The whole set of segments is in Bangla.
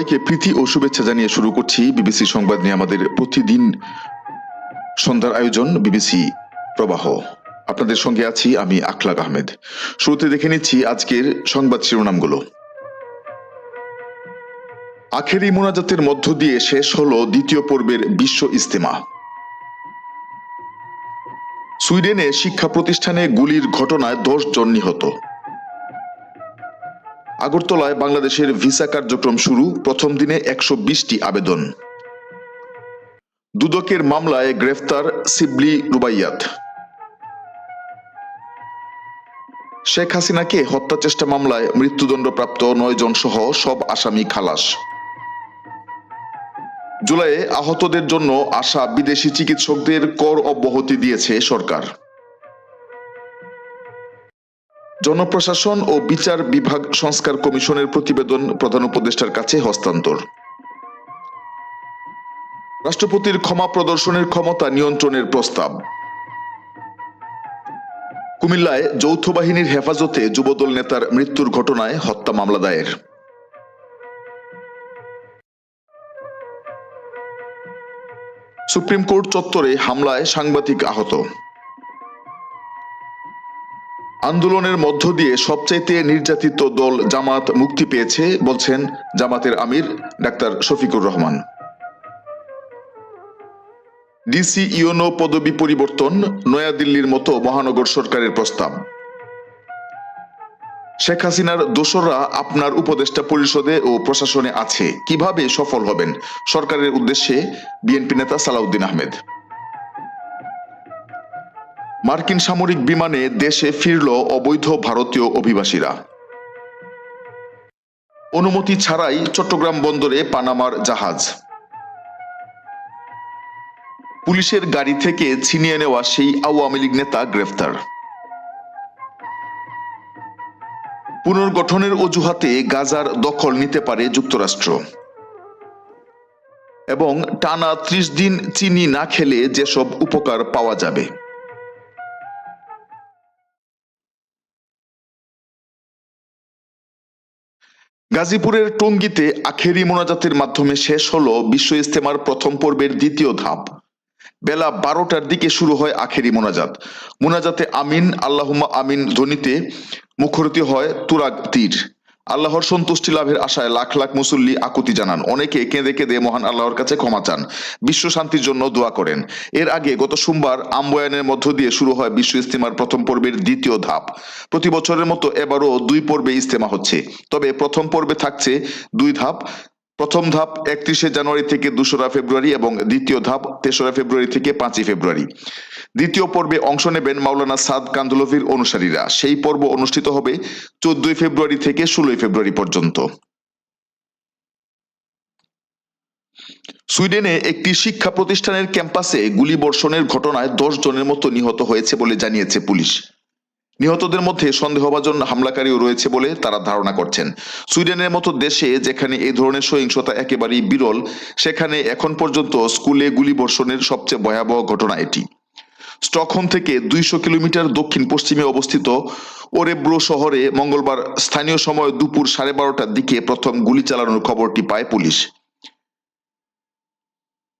সবাইকে প্রীতি ও শুভেচ্ছা জানিয়ে শুরু করছি বিবিসি সংবাদ নিয়ে আমাদের প্রতিদিন সন্ধ্যার আয়োজন বিবিসি প্রবাহ। আপনাদের সঙ্গে আছি আমি আখলাক আহমেদ। শুরুতে দেখে নিচ্ছি আজকের সংবাদ শিরোনামগুলো। আখেরি মোনাজাতের মধ্য দিয়ে শেষ হল দ্বিতীয় পর্বের বিশ্ব ইস্তেমা সুইডেনে শিক্ষা প্রতিষ্ঠানে গুলির ঘটনায় দশ জন নিহত। আগরতলায় বাংলাদেশের ভিসা কার্যক্রম শুরু, প্রথম দিনে একশো বিশটি আবেদন। দুদকের মামলায় গ্রেফতার সিবলি রুবাইয়াত। শেখ হাসিনাকে হত্যা চেষ্টা মামলায় মৃত্যুদণ্ডপ্রাপ্ত নয় জন সহ সব আসামি খালাস। জুলাইয়ে আহতদের জন্য আসা বিদেশি চিকিৎসকদের কর অব্যাহতি দিয়েছে সরকার। জনপ্রশাসন ও বিচার বিভাগ সংস্কার কমিশনের প্রতিবেদন প্রধান উপদেষ্টার কাছে হস্তান্তর। রাষ্ট্রপতির ক্ষমা প্রদর্শনের ক্ষমতা নিয়ন্ত্রণের প্রস্তাব। কুমিল্লায় যৌথ বাহিনীর হেফাজতে যুবদল নেতার মৃত্যুর ঘটনায় হত্যা মামলা দায়ের। সুপ্রিম কোর্ট চত্বরে হামলায় সাংবাদিক আহত। আন্দোলনের মধ্য দিয়ে সবচাইতে নির্যাতিত দল জামাত মুক্তি পেয়েছে, বলছেন জামাতের আমির doctor Shafiqur Rahman. DC UNO পদবি পরিবর্তন, নয়াদিল্লির মতো মহানগর সরকারের প্রস্তাব। শেখ হাসিনার দোসররা আপনার উপদেষ্টা পরিষদে ও প্রশাসনে আছে, কীভাবে সফল হবেন? সরকারের উদ্দেশ্যে বিএনপি নেতা সালাউদ্দিন আহমেদ। মার্কিন সামরিক বিমানে দেশে ফিরল অবৈধ ভারতীয় অভিবাসীরা। অনুমতি ছাড়াই চট্টগ্রাম বন্দরে পানামার জাহাজ। পুলিশের গাড়ি থেকে ছিনিয়ে নেওয়া সেই আওয়ামী লীগ নেতা গ্রেফতার। পুনর্গঠনের অজুহাতে গাজার দখল নিতে পারে যুক্তরাষ্ট্র। এবং টানা ত্রিশ দিন চিনি না খেলে যেসব উপকার পাওয়া যাবে। গাজীপুরের টঙ্গীতে আখেরি মোনাজাতের মাধ্যমে শেষ হল বিশ্ব ইস্তেমার প্রথম পর্বের দ্বিতীয় ধাপ। বেলা বারোটার দিকে শুরু হয় আখেরি মোনাজাত। মোনাজাতে আমিন আল্লাহুমা আমিন ধ্বনিতে মুখরিত হয় তুরাগ তীর। আল্লাহর সন্তুষ্টি লাভের আশায় লাখ লাখ মুসল্লি আকুতি জানান। অনেকে কেঁদে কেঁদে মহান আল্লাহর কাছে ক্ষমা চান। বিশ্ব শান্তির জন্য দোয়া করেন। এর আগে গত সোমবার আম্বয়ানের মধ্য দিয়ে শুরু হয় বিশ্ব ইস্তেমার প্রথম পর্বের দ্বিতীয় ধাপ। প্রতি বছরের মতো এবারও দুই পর্বে ইস্তেমা হচ্ছে। তবে প্রথম পর্বে থাকছে দুই ধাপ। প্রথম ধাপ একত্রিশে জানুয়ারি থেকে দোসরা ফেব্রুয়ারি এবং দ্বিতীয় ধাপ তেসরা ফেব্রুয়ারি থেকে পাঁচই ফেব্রুয়ারি। দ্বিতীয় পর্বে অংশ নেবেন মাওলানা সাদ কান্দুলভির অনুসারীরা। সেই পর্ব অনুষ্ঠিত হবে চোদ্দই ফেব্রুয়ারি থেকে ষোলোই ফেব্রুয়ারি পর্যন্ত। সুইডেনে একটি শিক্ষা প্রতিষ্ঠানের ক্যাম্পাসে গুলিবর্ষণের ঘটনায় দশ জনের মতো নিহত হয়েছে বলে জানিয়েছে পুলিশ। নিহতদের মধ্যে সন্দেহভাজন হামলাকারীও রয়েছে বলে তারা ধারণা করছেন। সুইডেনের মতো দেশে যেখানে এই ধরনের সহিংসতা একেবারেই বিরল, সেখানে এখন পর্যন্ত স্কুলে গুলিবর্ষণের সবচেয়ে ভয়াবহ ঘটনা এটি। স্টকহোম থেকে দুইশো কিলোমিটার দক্ষিণ পশ্চিমে অবস্থিত ওরেব্রো শহরে মঙ্গলবার স্থানীয় সময় দুপুর সাড়ে বারোটার দিকে প্রথম গুলি চালানোর খবরটি পায় পুলিশ।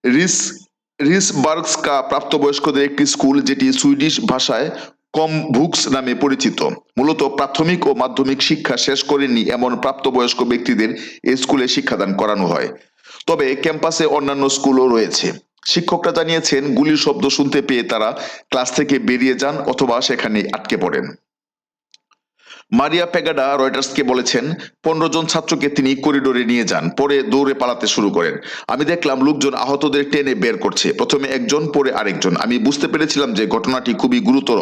রিস, রিসবার্গস্কা প্রাপ্তবয়স্কদের একটি স্কুল, যেটি সুইডিশ ভাষায় কম ভুক্স নামে পরিচিত। মূলত প্রাথমিক ও মাধ্যমিক শিক্ষা শেষ করেনি এমন প্রাপ্তবয়স্ক ব্যক্তিদের স্কুলে শিক্ষাদান করানো হয়। তবে ক্যাম্পাসে অন্যান্য স্কুলও রয়েছে। শিক্ষকরা জানিয়েছেন, গুলির শব্দ শুনতে পেয়ে তারা ক্লাস থেকে বেরিয়ে যান অথবা সেখানে আটকে পড়েন। মারিয়া পেগাডা রয়টার্সকে বলেছেন, পনেরো জন ছাত্রকে তিনি করিডোরে নিয়ে যান, পরে দৌড়ে পালাতে শুরু করেন। আমি দেখলাম লোকজন আহতদের টেনে বের করছে। প্রথমে একজন, পরে আরেকজন। আমি বুঝতে পেরেছিলাম যে ঘটনাটি খুবই গুরুতর,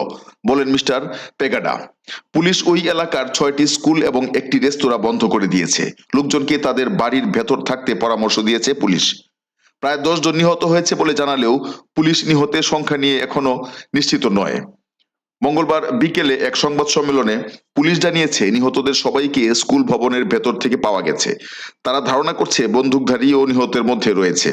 বলেন মিস্টার পেগাডা। পুলিশ ওই এলাকার ছয়টি স্কুল এবং একটি রেস্তোরাঁ বন্ধ করে দিয়েছে। লোকজনকে তাদের বাড়ির ভেতর থাকতে পরামর্শ দিয়েছে পুলিশ। প্রায় দশ জন নিহত হয়েছে বলে জানালেও পুলিশ নিহতের সংখ্যা নিয়ে এখনও নিশ্চিত নয়। মঙ্গলবার বিকেলে এক সংবাদ সম্মেলনে পুলিশ জানিয়েছে, নিহতদের সবাইকে স্কুল ভবনের ভেতর থেকে পাওয়া গেছে। তারা ধারণা করছে বন্দুকধারী ও নিহতের মধ্যে রয়েছে।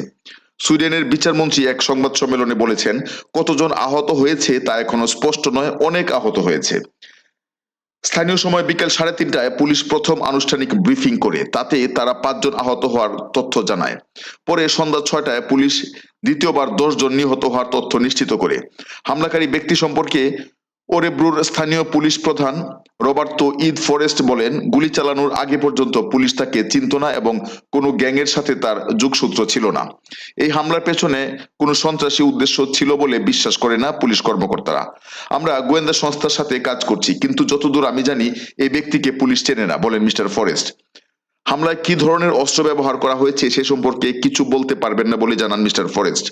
সুইডেনের বিচারমন্ত্রী এক সংবাদ সম্মেলনে বলেছেন, কতজন আহত হয়েছে তা এখনও স্পষ্ট নয়, অনেক আহত হয়েছে। স্থানীয় সময় বিকেল সাড়ে তিনটায় পুলিশ প্রথম আনুষ্ঠানিক ব্রিফিং করে, তাতে তারা পাঁচজন আহত হওয়ার তথ্য জানায়। পরে সন্ধ্যা ছয়টায় পুলিশ দ্বিতীয়বার দশজন নিহত হওয়ার তথ্য নিশ্চিত করে। হামলাকারী ব্যক্তি সম্পর্কে ওরেব্রুর স্থানীয় পুলিশ প্রধান রবার্তো ঈদ ফরেস্ট বলেন, গুলি চালানোর আগে পর্যন্ত পুলিশ তাকে চিনত না এবং কোনো গ্যাংয়ের সাথে তার যোগসূত্র ছিল না। এই হামলার পেছনে কোনো সন্ত্রাসী উদ্দেশ্য ছিল বলে বিশ্বাস করে না পুলিশ কর্মকর্তারা। আমরা গোয়েন্দা সংস্থার সাথে কাজ করছি, কিন্তু যতদূর আমি জানি এই ব্যক্তিকে পুলিশ চেনে না, বলেন মিস্টার ফরেস্ট। হামলায় কি ধরনের অস্ত্র ব্যবহার করা হয়েছে সে সম্পর্কে কিছু বলতে পারবেন না বলে জানান মিস্টার ফরেস্ট।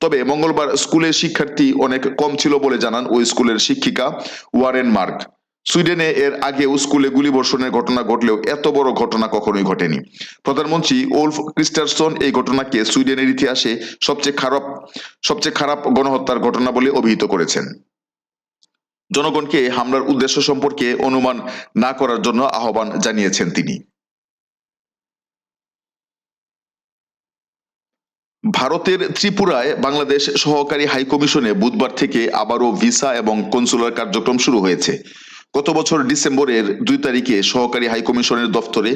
তবে মঙ্গলবার স্কুলের শিক্ষার্থী অনেক কম ছিল বলে জানান ওই স্কুলের শিক্ষিকা ওয়ারেন মার্ক। সুইডেনে এর আগেও স্কুলে গুলিবর্ষণের ঘটনা ঘটলেও এত বড় ঘটনা কখনোই ঘটেনি। প্রধানমন্ত্রী ওলফ ক্রিস্টারসন এই ঘটনাকে সুইডেনের ইতিহাসে সবচেয়ে খারাপ সবচেয়ে খারাপ গণহত্যার ঘটনা বলে অভিহিত করেছেন। জনগণকে হামলার উদ্দেশ্য সম্পর্কে অনুমান না করার জন্য আহ্বান জানিয়েছেন তিনি। ভারতের ত্রিপুরায় বাংলাদেশ সহকারী হাইকমিশনে বুধবার থেকে আবারও ভিসা এবং কনসুলার কার্যক্রম শুরু হয়েছে। গত বছর ডিসেম্বরের দুই তারিখে সহকারী হাইকমিশনের দফতরে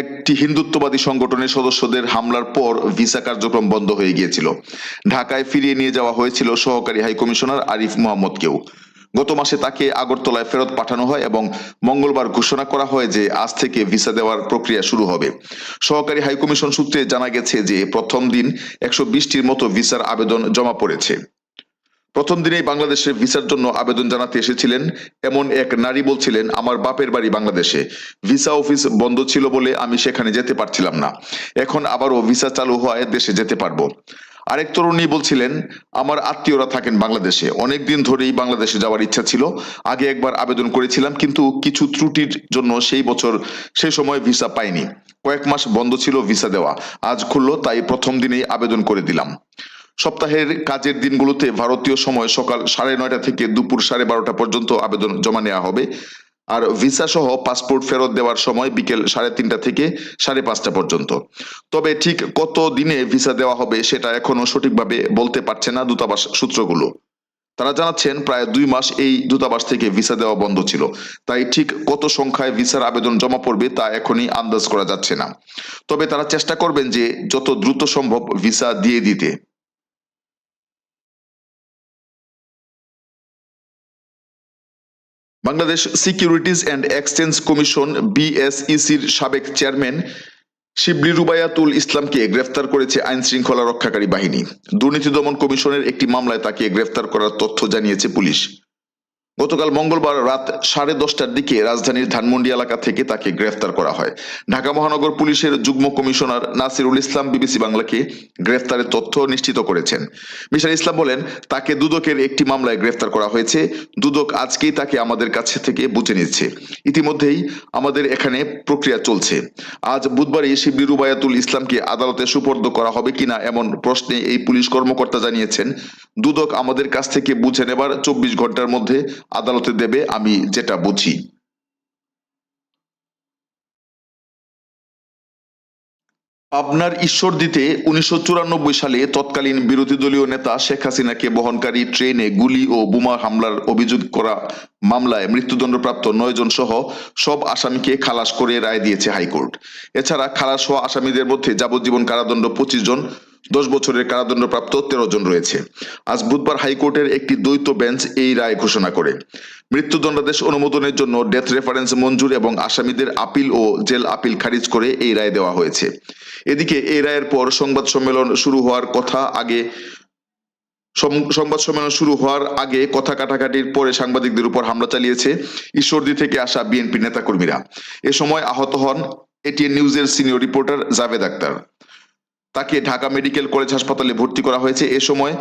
একটি হিন্দুত্ববাদী সংগঠনের সদস্যদের হামলার পর ভিসা কার্যক্রম বন্ধ হয়ে গিয়েছিল। ঢাকায় ফিরিয়ে নিয়ে যাওয়া হয়েছিল সহকারী হাইকমিশনার আরিফ মোহাম্মদকেও। গত মাসে তাকে আগরতলায় ফেরত পাঠানো হয় এবং মঙ্গলবার ঘোষণা করা হয় যে আজ থেকে ভিসা দেওয়ার প্রক্রিয়া শুরু হবে। সহকারী হাইকমিশন সূত্রে জানা গেছে যে প্রথম দিন একশো বিশটির মতো ভিসার আবেদন জমা পড়েছে। প্রথম দিনেই বাংলাদেশে ভিসার জন্য আবেদন জানাতে এসেছিলেন এমন এক নারী বলছিলেন, আমার বাপের বাড়ি বাংলাদেশে। ভিসা অফিস বন্ধ ছিল বলে আমি সেখানে যেতে পারছিলাম না। এখন আবারও ভিসা চালু হওয়ায় দেশে যেতে পারব। আরেক তরুণী বলছিলেন, আমার আত্মীয়রা থাকেন বাংলাদেশে। অনেকদিন ধরেই বাংলাদেশে যাওয়ার ইচ্ছা ছিল। আগে একবার আবেদন করেছিলাম, কিন্তু কিছু ত্রুটির জন্য সেই বছর সেই সময় ভিসা পাইনি। কয়েক মাস বন্ধ ছিল ভিসা দেওয়া। আজ খুললো, তাই প্রথম দিনেই আবেদন করে দিলাম। সপ্তাহের কাজের দিনগুলোতে ভারতীয় সময় সকাল সাড়ে নয়টা থেকে দুপুর সাড়ে বারোটা পর্যন্ত আবেদন জমা নেওয়া হবে। আর ভিসা সহ পাসপোর্ট ফেরত দেওয়ার সময় বিকেল সাড়ে তিনটা থেকে সাড়ে পাঁচটা পর্যন্ত। তবে ঠিক কত দিনে ভিসা দেওয়া হবে সেটা এখনও সঠিকভাবে বলতে পারছে না দূতাবাস সূত্রগুলো। তারা জানাচ্ছেন, প্রায় দুই মাস এই দূতাবাস থেকে ভিসা দেওয়া বন্ধ ছিল। তাই ঠিক কত সংখ্যায় ভিসার আবেদন জমা পড়বে তা এখনই আন্দাজ করা যাচ্ছে না। তবে তারা চেষ্টা করবেন যে যত দ্রুত সম্ভব ভিসা দিয়ে দিতে। Bangladesh securities and exchange commission, বিএসইসির সাবেক চেয়ারম্যান শিবলি রুবায়াতুল ইসলামকে গ্রেফতার করেছে আইন শৃঙ্খলা রক্ষাকারী বাহিনী। দুর্নীতি দমন কমিশনের একটি মামলায় তাকে গ্রেফতার করার তথ্য জানিয়েছে পুলিশ। গতকাল মঙ্গলবার রাত সাড়ে দশটার দিকে রাজধানীর ধানমন্ডি এলাকা থেকে তাকে গ্রেফতার করা হয়। ঢাকা মহানগর পুলিশের যুগ্ম কমিশনার নাসিরুল ইসলাম বিবিসি বাংলাকে গ্রেফতারের তথ্য নিশ্চিত করেছেন। মিস্টার ইসলাম বলেন, তাকে দুদকের একটি মামলায় গ্রেফতার করা হয়েছে। দুদক আজকেই তাকে আমাদের কাছে থেকে বুঝে নিচ্ছে। ইতিমধ্যেই আমাদের এখানে প্রক্রিয়া চলছে। আজ বুধবারই শিবলি রুবায়াতুল ইসলামকে আদালতে সুপর্দ করা হবে কিনা এমন প্রশ্নে এই পুলিশ কর্মকর্তা জানিয়েছেন দুদক আমাদের কাছ থেকে বুঝে নেবার চব্বিশ ঘণ্টার মধ্যে আদালতে দেবে আমি যেটা বুঝি। পাবনার ঈশ্বরদীতে উনিশশো চুরানব্বই সালে তৎকালীন বিরোধী দলীয় নেতা শেখ হাসিনাকে বহনকারী ট্রেনে গুলি ও বোমা হামলার অভিযোগ করা মামলায় মৃত্যুদণ্ডপ্রাপ্ত নয় জন সহ সব আসামিকে খালাস করে রায় দিয়েছে হাইকোর্ট। এছাড়া খালাস হওয়া আসামিদের মধ্যে যাবজ্জীবন কারাদণ্ড পঁচিশ জন দশ বছরের কারাদণ্ডপ্রাপ্ত তেরো জন রয়েছে। আজ বুধবার হাইকোর্টের একটি দ্বৈত বেঞ্চ এই রায় ঘোষণা করে। মৃত্যুদণ্ডাদেশ অনুমোদনের জন্য ডেথ রেফারেন্স মঞ্জুর এবং আসামিদের আপিল ও জেল আপিল খারিজ করে এই রায় দেওয়া হয়েছে। এদিকে এই রায়ের পর সংবাদ সম্মেলন শুরু হওয়ার কথা আগে সংবাদ সম্মেলন শুরু হওয়ার আগে কথা কাটাকাটির পরে সাংবাদিকদের উপর হামলা চালিয়েছে ঈশ্বরদী থেকে আসা বিএনপি নেতাকর্মীরা। এ সময় আহত হন এটিএন নিউজের সিনিয়র রিপোর্টার জাভেদ আক্তার। তাকে ঢাকা মেডিকেল কলেজ হাসপাতালে ভর্তি করা হয়েছে। এ সময়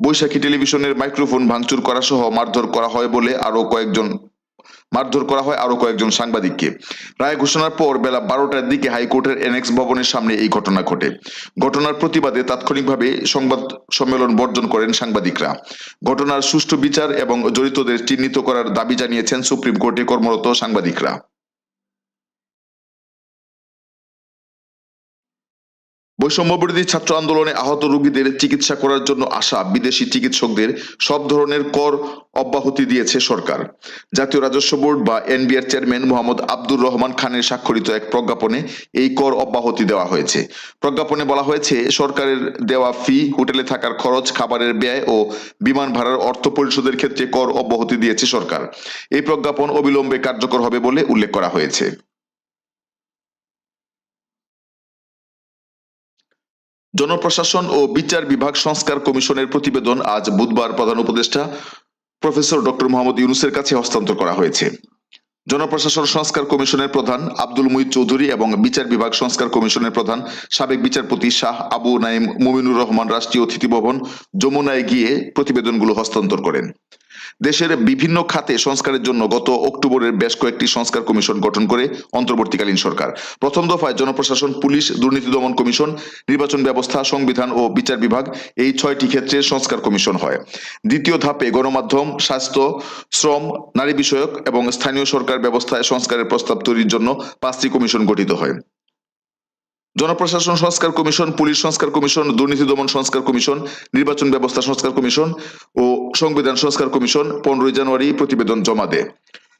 বৈশাখী টেলিভিশনের মাইক্রোফোন ভাঙচুর করা সহ মারধর করা হয় বলে আরও কয়েকজন, মারধর করা হয় আরও কয়েকজন সাংবাদিককে। রায় ঘোষণার পর বেলা বারোটার দিকে হাইকোর্টের এনএক্স ভবনের সামনে এই ঘটনা ঘটে। ঘটনার প্রতিবাদে তাৎক্ষণিকভাবে সংবাদ সম্মেলন বর্জন করেন সাংবাদিকরা। ঘটনার সুষ্ঠু বিচার এবং জড়িতদের চিহ্নিত করার দাবি জানিয়েছেন সুপ্রিম কোর্টে কর্মরত সাংবাদিকরা। বৈষম্যবিরোধী ছাত্র আন্দোলনে আহত রোগীদের চিকিৎসা করার জন্য আসা বিদেশি চিকিৎসকদের সব ধরনের কর অব্যাহতি দিয়েছে সরকার। জাতীয় রাজস্ব বোর্ড বা এনবিআর চেয়ারম্যান মোহাম্মদ আব্দুর রহমান খানের স্বাক্ষরিত এক প্রজ্ঞাপনে এই কর অব্যাহতি দেওয়া হয়েছে। প্রজ্ঞাপনে বলা হয়েছে, সরকারের দেওয়া ফি, হোটেলে থাকার খরচ, খাবারের ব্যয় ও বিমান ভাড়ার অর্থ পরিশোধের ক্ষেত্রে কর অব্যাহতি দিয়েছে সরকার। এই প্রজ্ঞাপন অবিলম্বে কার্যকর হবে বলে উল্লেখ করা হয়েছে। জনপ্রশাসন ও বিচার বিভাগ সংস্কার কমিশনের প্রতিবেদন আজ বুধবার প্রধান উপদেষ্টা প্রফেসর ডক্টর মোহাম্মদ ইউনুসের কাছে হস্তান্তর করা হয়েছে। জনপ্রশাসন সংস্কার কমিশনের প্রধান আব্দুল মুহিত চৌধুরী এবং বিচার বিভাগ সংস্কার কমিশনের প্রধান সাবেক বিচারপতি শাহ আবু নাইম মুমিনুর রহমান রাষ্ট্রীয় অতিথি ভবন যমুনায় গিয়ে প্রতিবেদনগুলো হস্তান্তর করেন। দেশের বিভিন্ন খাতে সংস্কারের জন্য গত অক্টোবরের বেশ কয়েকটি সংস্কার কমিশন গঠন করে অন্তর্বর্তীকালীন সরকার। প্রথম দফায় জনপ্রশাসন, পুলিশ, দুর্নীতি দমন কমিশন, নির্বাচন ব্যবস্থা, সংবিধান ও বিচার বিভাগ এই ছয়টি ক্ষেত্রে সংস্কার কমিশন হয়। দ্বিতীয় ধাপে গণমাধ্যম, স্বাস্থ্য, শ্রম, নারী বিষয়ক এবং স্থানীয় সরকার ব্যবস্থায় সংস্কারের প্রস্তাব তৈরির জন্য পাঁচটি কমিশন গঠিত হয়। জনপ্রশাসন সংস্কার কমিশন, পুলিশ সংস্কার কমিশন, দুর্নীতি দমন সংস্কার কমিশন, নির্বাচন ব্যবস্থা সংস্কার কমিশন ও সংবিধান সংস্কার কমিশন পনেরোই জানুয়ারি প্রতিবেদন জমা দেয়।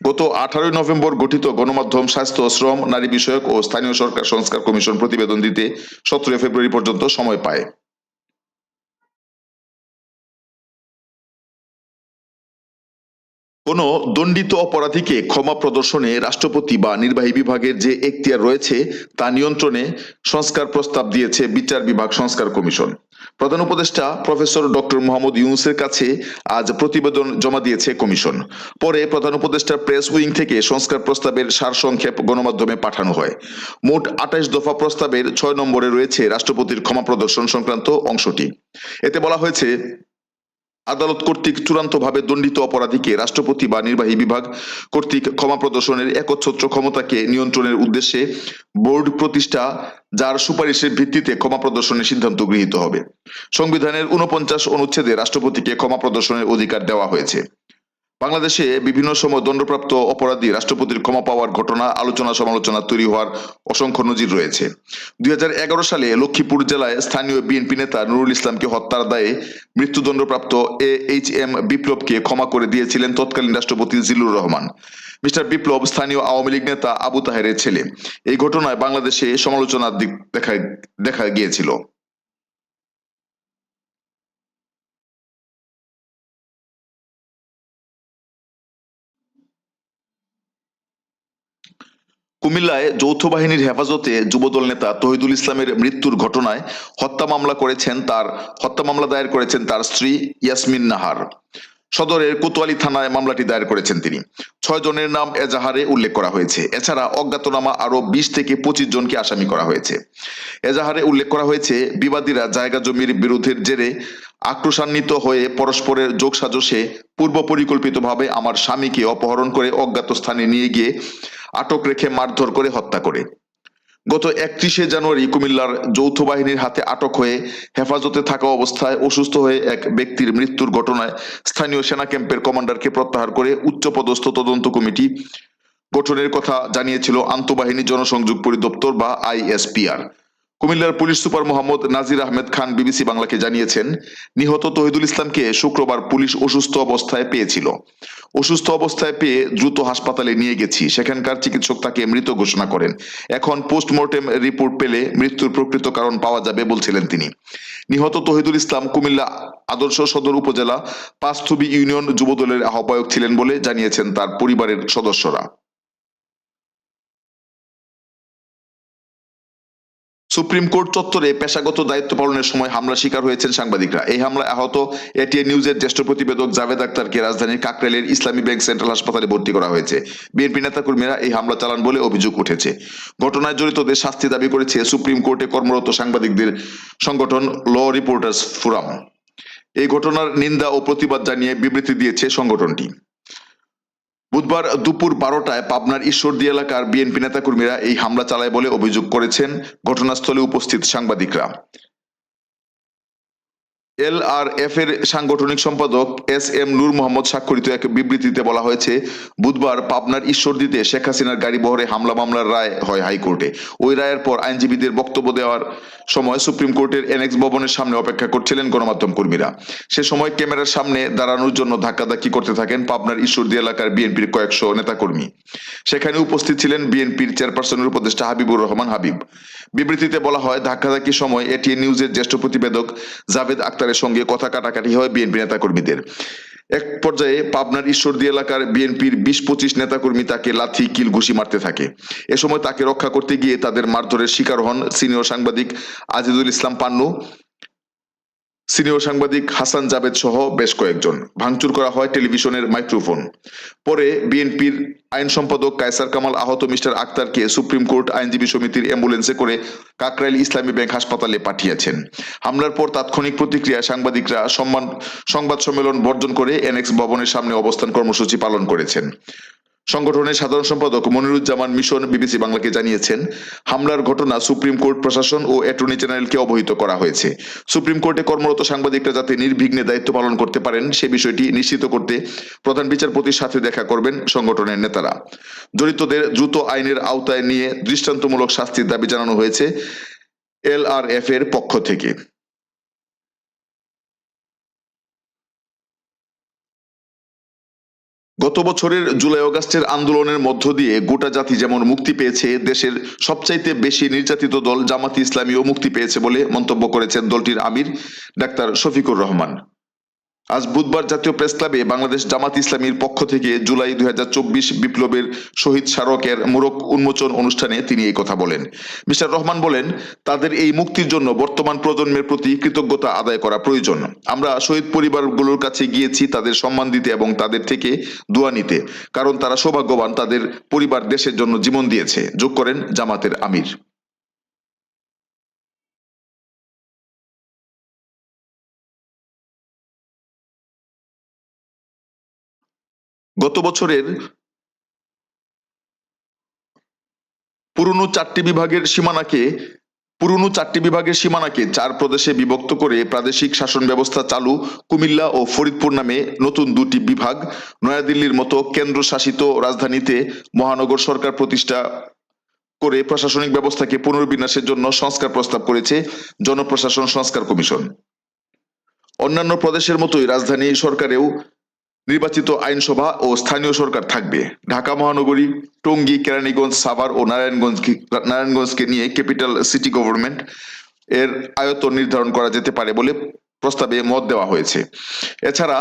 গত আঠারোই নভেম্বর গঠিত গণমাধ্যম স্বাস্থ্য শ্রম, নারী বিষয়ক ও স্থানীয় সরকার সংস্কার কমিশন প্রতিবেদন দিতে সতেরোই ফেব্রুয়ারি পর্যন্ত সময় পায়। কোন দণ্ডিত অপরাধীকে ক্ষমা প্রদর্শনে রাষ্ট্রপতি বা নির্বাহী বিভাগের যে এখতিয়ার রয়েছে তা নিয়ন্ত্রণে সংস্কার প্রস্তাব দিয়েছে বিচার বিভাগ সংস্কার কমিশন। প্রধান উপদেষ্টা প্রফেসর ডক্টর মোহাম্মদ ইউনুসের কাছে আজ প্রতিবেদন জমা দিয়েছে কমিশন। পরে প্রধান উপদেষ্টার প্রেস উইং থেকে সংস্কার প্রস্তাবের সারসংক্ষেপ গণমাধ্যমে পাঠানো হয়। মোট আঠাইশ দফা প্রস্তাবের ছয় নম্বরে রয়েছে রাষ্ট্রপতির ক্ষমা প্রদর্শন সংক্রান্ত অংশটি। এতে বলা হয়েছে আদালত কর্তৃক চূড়ান্তভাবে দণ্ডিত অপরাধীকে রাষ্ট্রপতি বা নির্বাহী বিভাগ কর্তৃক ক্ষমা প্রদর্শনের একচ্ছত্র ক্ষমতাকে নিয়ন্ত্রণের উদ্দেশ্যে বোর্ড প্রতিষ্ঠা, যার সুপারিশের ভিত্তিতে ক্ষমা প্রদর্শনের সিদ্ধান্ত গৃহীত হবে। সংবিধানের উনপঞ্চাশ অনুচ্ছেদে রাষ্ট্রপতিকে ক্ষমা প্রদর্শনের অধিকার দেওয়া হয়েছে। বাংলাদেশে বিভিন্ন সময় দণ্ডপ্রাপ্ত অপরাধী রাষ্ট্রপতির ক্ষমা পাওয়ার ঘটনা, আলোচনা, সমালোচনা তৈরি হওয়ার অসংখ্য নজির রয়েছে। দুই হাজার এগারো সালে লক্ষ্মীপুর জেলায় স্থানীয় বিএনপি নেতা নুরুল ইসলামকে হত্যার দায়ে মৃত্যুদণ্ডপ্রাপ্ত এ এইচ এম বিপ্লবকে ক্ষমা করে দিয়েছিলেন তৎকালীন রাষ্ট্রপতি জিল্লুর রহমান। মিস্টার বিপ্লব স্থানীয় আওয়ামী লীগ নেতা আবু তাহেরের ছেলে। এই ঘটনায় বাংলাদেশে সমালোচনার দিক দেখা দেখা গিয়েছিল। কুমিল্লায় যৌথ বাহিনীর হেফাজতে যুবদল নেতা তহিদুল ইসলামের মৃত্যুর ঘটনায় হত্যা মামলা করেছেন তার হত্যা মামলা দায়ের করেছেন তার স্ত্রী ইয়াসমিন নাহার। সদরের কোতোয়ালি থানায় মামলাটি দায়ের করেছেন তিনি। ছয় জনের নাম এজাহারে উল্লেখ করা হয়েছে। এছাড়া অজ্ঞাতনামা আরও বিশ থেকে পঁচিশ জনকে আসামি করা হয়েছে। এজাহারে উল্লেখ করা হয়েছে, বিবাদীরা জায়গা জমির বিরোধের জেরে আক্রোশান্বিত হয়ে পরস্পরের যোগসাজশে পূর্ব পরিকল্পিতভাবে আমার স্বামীকে অপহরণ করে অজ্ঞাত স্থানে নিয়ে গিয়ে আটক রেখে মারধর করে হত্যা করে। গত একত্রিশে জানুয়ারি কুমিল্লার যৌথ বাহিনীর হাতে আটক হয়ে হেফাজতে থাকা অবস্থায় অসুস্থ হয়ে এক ব্যক্তির মৃত্যুর ঘটনায় স্থানীয় সেনা ক্যাম্পের কমান্ডারকে প্রত্যাহার করে উচ্চপদস্থ তদন্ত কমিটি গঠনের কথা জানিয়েছিল আন্তঃবাহিনী জনসংযোগ পরিদপ্তর বা আইএসপিআর। কুমিল্লার police super Mohammad Nazir Ahmed Khan BBC বাংলাকে জানিয়েছেন, নিহত তহিদুল ইসলামকে শুক্রবার পুলিশ অসুস্থ অবস্থায় পেয়েছিল। অসুস্থ অবস্থায় পেয়ে দ্রুত হাসপাতালে নিয়ে গেছি। সেখানকার চিকিৎসক তাকে মৃত ঘোষণা করেন। এখন পোস্টমর্টেম রিপোর্ট পেলে মৃত্যুর প্রকৃত কারণ পাওয়া যাবে বলছিলেন তিনি। নিহত তহিদুল ইসলাম কুমিল্লা আদর্শ সদর উপজেলা পাঁচথবি ইউনিয়ন যুবদলের আহ্বায়ক ছিলেন বলে জানিয়েছেন তার পরিবারের সদস্যরা। সুপ্রিম কোর্ট চত্বরে পেশাগত দায়িত্ব পালনের সময় হামলা শিকার হয়েছেন সাংবাদিকরা। এই হামলায় আহত এটিএ নিউজের জ্যেষ্ঠ প্রতিবেদক জাভেদ আক্তারকে রাজধানীর কাকরাইলের ইসলামী ব্যাংক সেন্ট্রাল হাসপাতালে ভর্তি করা হয়েছে। বিএনপি নেতাকর্মীরা এই হামলা চালান বলে অভিযোগ উঠেছে। ঘটনায় জড়িতদের শাস্তি দাবি করেছে সুপ্রিম কোর্টে কর্মরত সাংবাদিকদের সংগঠন ল রিপোর্টার্স ফোরাম। এই ঘটনার নিন্দা ও প্রতিবাদ জানিয়ে বিবৃতি দিয়েছে সংগঠনটি। বুধবার দুপুর বারোটায় পাবনার ঈশ্বরদী এলাকার বিএনপি নেতাকর্মীরা এই হামলা চালায় বলে অভিযোগ করেছেন ঘটনাস্থলে উপস্থিত সাংবাদিকরা। এল আর এফ এর সাংগঠনিক সম্পাদক এস এম নূর মোহাম্মদ স্বাক্ষরিত এক বিবৃতিতে বলা হয়েছে, বুধবার পাবনার ঈশ্বরদীতে শেখ হাসিনার গাড়ি বহরে হামলা মামলার রায় হয় হাইকোর্টে। ওই রায়ের পর আইনজীবীদের বক্তব্য দেওয়ার সময় সুপ্রিম কোর্টের এনএক্স ভবনের সামনে অপেক্ষা করছিলেন গণমাধ্যম কর্মীরা। সে সময় ক্যামেরার সামনে দাঁড়ানোর জন্য ধাক্কাধাক্কি করতে থাকেন পাবনার ঈশ্বরদী এলাকার বিএনপির কয়েকশো নেতাকর্মী। সেখানে উপস্থিত ছিলেন বিএনপির চেয়ারপারসনের উপদেষ্টা হাবিবুর রহমান হাবিব। বিবৃতিতে বলা হয় ধাক্কাধাক্কির সময় এটিএন নিউজের জ্যেষ্ঠ প্রতিবেদক জাভেদ আক্তারের সঙ্গে কথা কাটাকাটি হয় বিএনপি নেতাকর্মীদের। এক পর্যায়ে পাবনার ঈশ্বরদী এলাকার বিএনপির বিশ পঁচিশ নেতাকর্মী তাকে লাথি কিল ঘুষি মারতে থাকে। এ সময় তাকে রক্ষা করতে গিয়ে তাদের মারধরের শিকার হন সিনিয়র সাংবাদিক আজিজুল ইসলাম পান্নু, সিনিয়র সাংবাদিক হাসান জাবেদ সহ বেশ কয়েকজন। ভাঙচুর করা হয় টেলিভিশনের মাইক্রোফোন। পরে বিএনপির আইন সম্পাদক কায়সার কামাল আহত মিস্টার আক্তারকে সুপ্রিম কোর্ট আইনজীবী সমিতির অ্যাম্বুলেন্সে করে কাকরাইল ইসলামী ব্যাংক হাসপাতালে পাঠিয়েছেন। হামলার পর তাৎক্ষণিক প্রতিক্রিয়া সাংবাদিকরা সম্মান সংবাদ সম্মেলন বর্জন করে এনএক্স ভবনের সামনে অবস্থান কর্মসূচি পালন করেছেন। সংগঠনের সাধারণ সম্পাদক মনিরুজ্জামান মিশন বিবিসি বাংলাকে জানিয়েছেন, হামলার ঘটনা সুপ্রিম কোর্ট প্রশাসন ও অ্যাটর্নি জেনারেলকে অবহিত করা হয়েছে। সুপ্রিম কোর্টে কর্মরত সাংবাদিকরা যাতে নির্বিঘ্নে দায়িত্ব পালন করতে পারেন, সে বিষয়টি নিশ্চিত করতে প্রধান বিচারপতির সাথে দেখা করবেন সংগঠনের নেতারা। জড়িতদের দ্রুত আইনের আওতায় নিয়ে দৃষ্টান্তমূলক শাস্তির দাবি জানানো হয়েছে এল এর পক্ষ থেকে। গত বছরের জুলাই অগাস্টের আন্দোলনের মধ্য দিয়ে গোটা জাতি যেমন মুক্তি পেয়েছে, দেশের সবচাইতে বেশি নির্যাতিত দল জামাতি ইসলামীও মুক্তি পেয়েছে বলে মন্তব্য করেছেন দলটির আমির ডাক্তার শফিকুর রহমান। আজ বুধবার জাতীয় প্রেস ক্লাবে বাংলাদেশ জামাত ইসলামীর পক্ষ থেকে জুলাই দুই হাজার চব্বিশ বিপ্লবের শহীদ স্মারকের মোড়ক উন্মোচন অনুষ্ঠানে তিনি এই কথা বলেন। মিস্টার রহমান বলেন, তাদের এই মুক্তির জন্য বর্তমান প্রজন্মের প্রতি কৃতজ্ঞতা আদায় করা প্রয়োজন। আমরা শহীদ পরিবারগুলোর কাছে গিয়েছি তাদের সম্মান দিতে এবং তাদের থেকে দোয়া নিতে, কারণ তারা সৌভাগ্যবান তাদের পরিবার দেশের জন্য জীবন দিয়েছে। যোগ করেন জামাতের আমির। গত বছরের পুরনো চারটি বিভাগের সীমানাকে, পুরনো চারটি বিভাগের সীমানাকে চার প্রদেশে বিভক্ত করে প্রাদেশিক শাসন ব্যবস্থা চালু কুমিল্লা ও ফরিদপুর নামে নতুন দুটি বিভাগ, নয়াদিল্লির মতো কেন্দ্রশাসিত রাজধানীতে মহানগর সরকার প্রতিষ্ঠা করে প্রশাসনিক ব্যবস্থাকে পুনর্বিন্যাসের জন্য সংস্কার প্রস্তাব করেছে জনপ্রশাসন সংস্কার কমিশন। অন্যান্য প্রদেশের মতোই রাজধানী সরকারেও নির্বাচিত আইনসভা ও স্থানীয় সরকার থাকবে। ঢাকা মহানগরী, টঙ্গী, কেরানীগঞ্জ, সাভার ও নারায়ণগঞ্জ নারায়ণগঞ্জকে নিয়ে ক্যাপিটাল সিটি গভর্নমেন্ট এর আয়তন নির্ধারণ করা যেতে পারে বলে প্রস্তাবে মত দেওয়া হয়েছে। এছাড়া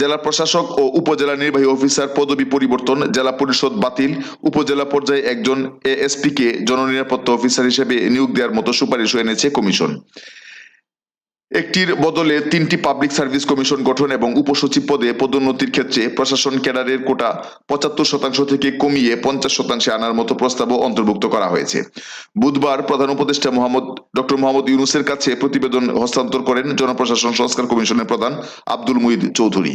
জেলা প্রশাসক ও উপজেলা নির্বাহী অফিসার পদবি পরিবর্তন, জেলা পরিষদ বাতিল, উপজেলা পর্যায়ে একজন এএসপি কে জননিরাপত্তা অফিসার হিসেবে নিয়োগ দেওয়ার মতো সুপারিশ এনেছে কমিশন। একটির বদলে তিনটি পাবলিক সার্ভিস কমিশন গঠন এবং উপসচিব পদে পদোন্নতির ক্ষেত্রে প্রশাসন ক্যাডারের কোটা পঁচাত্তর শতাংশ থেকে কমিয়ে পঞ্চাশ শতাংশে আনার মতো প্রস্তাবও অন্তর্ভুক্ত করা হয়েছে। বুধবার প্রধান উপদেষ্টা মোহাম্মদ, ডক্টর মোহাম্মদ ইউনুসের কাছে প্রতিবেদন হস্তান্তর করেন জনপ্রশাসন সংস্কার কমিশনের প্রধান আব্দুল মুহিদ চৌধুরী।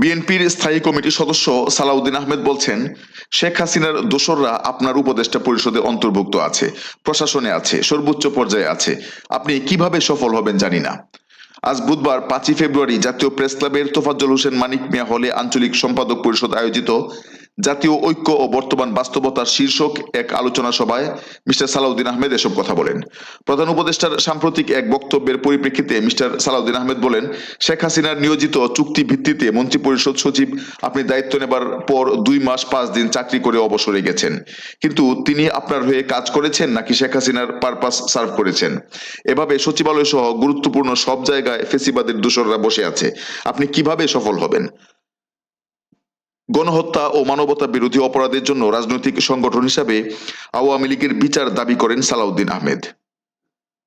বিএনপির স্থায়ী কমিটির সদস্য সালাউদ্দিন আহমেদ বলছেন, শেখ হাসিনার দোসররা আপনার উপদেষ্টা পরিষদে অন্তর্ভুক্ত আছে, প্রশাসনে আছে, সর্বোচ্চ পর্যায়ে আছে। আপনি কীভাবে সফল হবেন জানি না। আজ বুধবার পাঁচই ফেব্রুয়ারি জাতীয় প্রেস ক্লাবের তোফাজ্জল হোসেন মানিক মিয়া হলে আঞ্চলিক সম্পাদক পরিষদ আয়োজিত জাতীয় ঐক্য ও বর্তমান বাস্তবতার শীর্ষক এক আলোচনা সভায় মিস্টার সালাউদ্দিন আহমেদ এসব কথা বলেন। প্রধান উপদেষ্টার সাম্প্রতিক এক বক্তব্যের পরিপ্রেক্ষিতে মিস্টার সালাউদ্দিন আহমেদ বলেন, শেখ হাসিনার নিয়োজিত চুক্তি ভিত্তিতে মন্ত্রিপরিষদ সচিব আপনি দায়িত্ব নেবার পর দুই মাস পাঁচ দিন চাকরি করে অবসরে গেছেন। কিন্তু তিনি আপনার হয়ে কাজ করেছেন নাকি শেখ হাসিনার পারপাস সার্ভ করেছেন? এভাবে সচিবালয় সহ গুরুত্বপূর্ণ সব জায়গায় ফেসিবাদের দোসররা বসে আছে। আপনি কীভাবে সফল হবেন? গণহত্যা ও মানবতা বিরোধী অপরাধের জন্য রাজনৈতিক সংগঠন হিসাবে আওয়ামী লীগের বিচার দাবি করেন সালাউদ্দিন আহমেদ।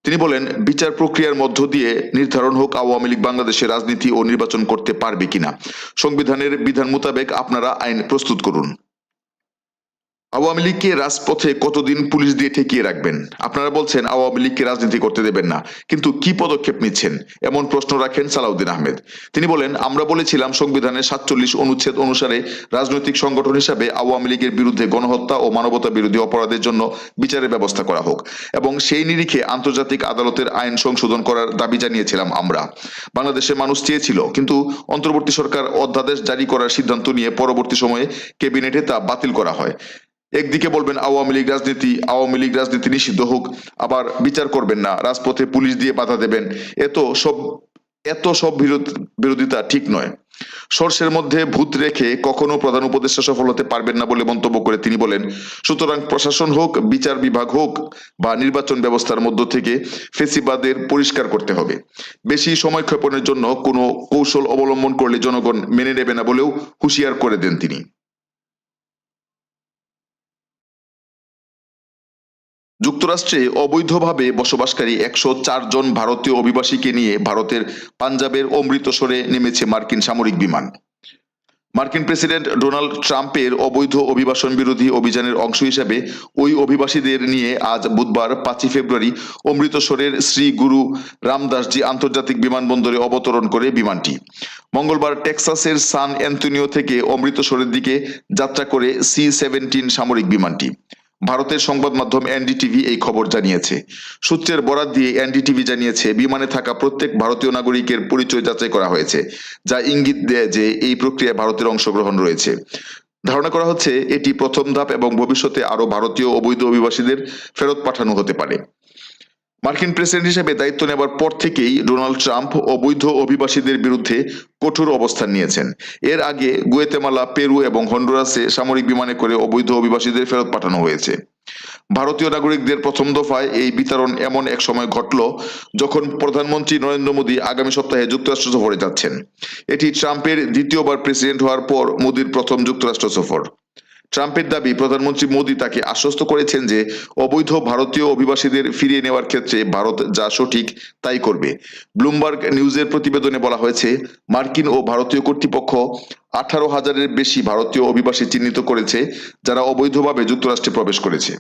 তিনি বলেন, বিচার প্রক্রিয়ার মধ্য দিয়ে নির্ধারণ হোক আওয়ামী লীগ বাংলাদেশে রাজনীতি ও নির্বাচন করতে পারবে কিনা। সংবিধানের বিধান মোতাবেক আপনারা আইন প্রস্তুত করুন। আওয়ামী লীগকে রাজপথে কতদিন পুলিশ দিয়ে ঠেকিয়ে রাখবেন? আপনারা বলছেন আওয়ামী লীগকে রাজনীতি করতে দেবেন না, কিন্তু কি পদক্ষেপ নিচ্ছেন? এমন প্রশ্ন রাখেন সালাউদ্দিন আহমেদ। তিনি বলেন, আমরা বলেছিলাম সংবিধানের সাতচল্লিশ অনুচ্ছেদ অনুসারে রাজনৈতিক সংগঠন হিসাবে আওয়ামী লীগের বিরুদ্ধে গণহত্যা ও মানবতা বিরোধী অপরাধের জন্য বিচারের ব্যবস্থা করা হোক এবং সেই নিরিখে আন্তর্জাতিক আদালতের আইন সংশোধন করার দাবি জানিয়েছিলাম আমরা। বাংলাদেশের মানুষ চেয়েছিল, কিন্তু অন্তর্বর্তী সরকার অধ্যাদেশ জারি করার সিদ্ধান্ত নিয়ে পরবর্তী সময়ে ক্যাবিনেটে তা বাতিল করা হয়। একদিকে বলবেন আওয়ামী লীগ রাজনীতি, আওয়ামী লীগ রাজনীতি নিষিদ্ধ হোক, আবার বিচার করবেন না, রাজপথে পুলিশ দিয়ে বাধা দেবেন, এত সব এত সব বিরোধ- বিরোধিতা ঠিক নয়। সর্ষের মধ্যে ভূত রেখে কখনো প্রধান উপদেষ্টা সফল হতে পারবেন না বলে মন্তব্য করে তিনি বলেন, সুতরাং প্রশাসন হোক, বিচার বিভাগ হোক, বা নির্বাচন ব্যবস্থার মধ্য থেকে ফেসিবাদের পরিষ্কার করতে হবে। বেশি সময় ক্ষেপণের জন্য কোনো কৌশল অবলম্বন করলে জনগণ মেনে নেবে না বলেও হুঁশিয়ার করে দেন তিনি। যুক্তরাষ্ট্রে অবৈধভাবে বসবাসকারী একশো জন ভারতীয় অভিবাসীকে নিয়ে ভারতের পাঞ্জাবের অমৃতসরে নেমেছে মার্কিন সামরিক বিমান। মার্কিন প্রেসিডেন্ট ডোনাল্ড ট্রাম্পের অবৈধ অভিবাসন বিরোধী অভিযানের অংশ হিসাবে ওই অভিবাসীদের নিয়ে আজ বুধবার পাঁচই ফেব্রুয়ারি অমৃতসরের শ্রী গুরু রামদাসজি আন্তর্জাতিক বিমানবন্দরে অবতরণ করে বিমানটি। মঙ্গলবার টেক্সাসের সান অ্যান্টনিও থেকে অমৃতসরের দিকে যাত্রা করে সি সেভেন্টিন সামরিক বিমানটি। ভারতের সংবাদ মাধ্যম এনডিটিভি এই খবর জানিয়েছে। সূত্রের বরাত দিয়ে এনডিটিভি জানিয়েছে, বিমানে থাকা প্রত্যেক ভারতীয় নাগরিকের পরিচয় যাচাই করা হয়েছে, যা ইঙ্গিত দেয় যে এই প্রক্রিয়ায় ভারতের অংশগ্রহণ রয়েছে। ধারণা করা হচ্ছে, এটি প্রথম ধাপ এবং ভবিষ্যতে আরও ভারতীয় অবৈধ অভিবাসীদের ফেরত পাঠানো হতে পারে। মার্কিন প্রেসিডেন্ট হিসেবে দায়িত্ব নেবার পর থেকেই ডোনাল্ড ট্রাম্প অবৈধ অভিবাসীদের বিরুদ্ধে কঠোর অবস্থান নিয়েছেন। এর আগে গুয়েতেমালা, পেরু এবং হন্ডুরাসে সামরিক বিমানে করে অবৈধ অভিবাসীদের ফেরত পাঠানো হয়েছে। ভারতীয় নাগরিকদের প্রথম দফায় এই বিতরণ এমন এক সময় ঘটল যখন প্রধানমন্ত্রী নরেন্দ্র মোদী আগামী সপ্তাহে যুক্তরাষ্ট্র সফরে যাচ্ছেন। এটি ট্রাম্পের দ্বিতীয়বার প্রেসিডেন্ট হওয়ার পর মোদীর প্রথম যুক্তরাষ্ট্র সফর। ট্রাম্পের দাবি, প্রধানমন্ত্রী মোদী তাকে আশ্বস্ত করেছেন যে অবৈধ ভারতীয় অভিবাসীদের ফিরিয়ে নেওয়ার ক্ষেত্রে ভারত যা সঠিক তাই করবে। ব্লুমবার্গ নিউজের প্রতিবেদনে বলা হয়েছে, মার্কিন ও ভারতীয় কর্তৃপক্ষ আঠারো হাজারের বেশি ভারতীয় অভিবাসী চিহ্নিত করেছে, যারা অবৈধভাবে যুক্তরাষ্ট্রে প্রবেশ করেছে।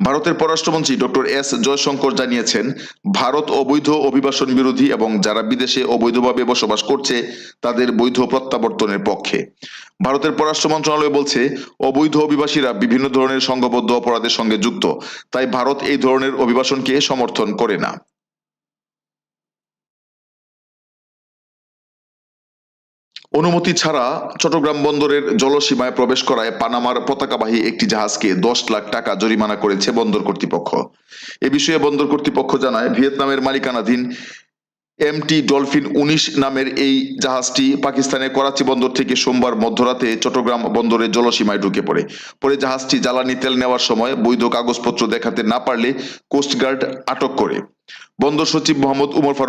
ভারতের পররাষ্ট্রমন্ত্রী ডক্টর এস জয়শঙ্কর জানিয়েছেন, ভারত অবৈধ অভিবাসন বিরোধী এবং যারা বিদেশে অবৈধভাবে বসবাস করছে, তাদের বৈধ প্রত্যাবর্তনের পক্ষে। ভারতের পররাষ্ট্র মন্ত্রণালয় বলছে, অবৈধ অভিবাসীরা বিভিন্ন ধরনের সংঘবদ্ধ অপরাধের সঙ্গে যুক্ত, তাই ভারত এই ধরনের অভিবাসনকে সমর্থন করে না। অনুমতি ছাড়া চট্টগ্রাম বন্দরের জলসীমায় প্রবেশ করায় পানামার পতাকাবাহী একটি জাহাজকে দশ লাখ টাকা জরিমানা করেছে বন্দর কর্তৃপক্ষ। এ বিষয়ে বন্দর কর্তৃপক্ষ জানায়, ভিয়েতনামের মালিকানাধীন এমটি ডলফিন উনিশ নামের এই জাহাজটি পাকিস্তানের করাচি বন্দর থেকে সোমবার মধ্যরাতে চট্টগ্রাম বন্দরের জলসীমায় ঢুকে পড়ে। পরে জাহাজটি জ্বালানি তেল নেওয়ার সময় বৈধ কাগজপত্র দেখাতে না পারলে কোস্টগার্ড আটক করে। বন্দর সচিব মোহাম্মদ উমর ফারুক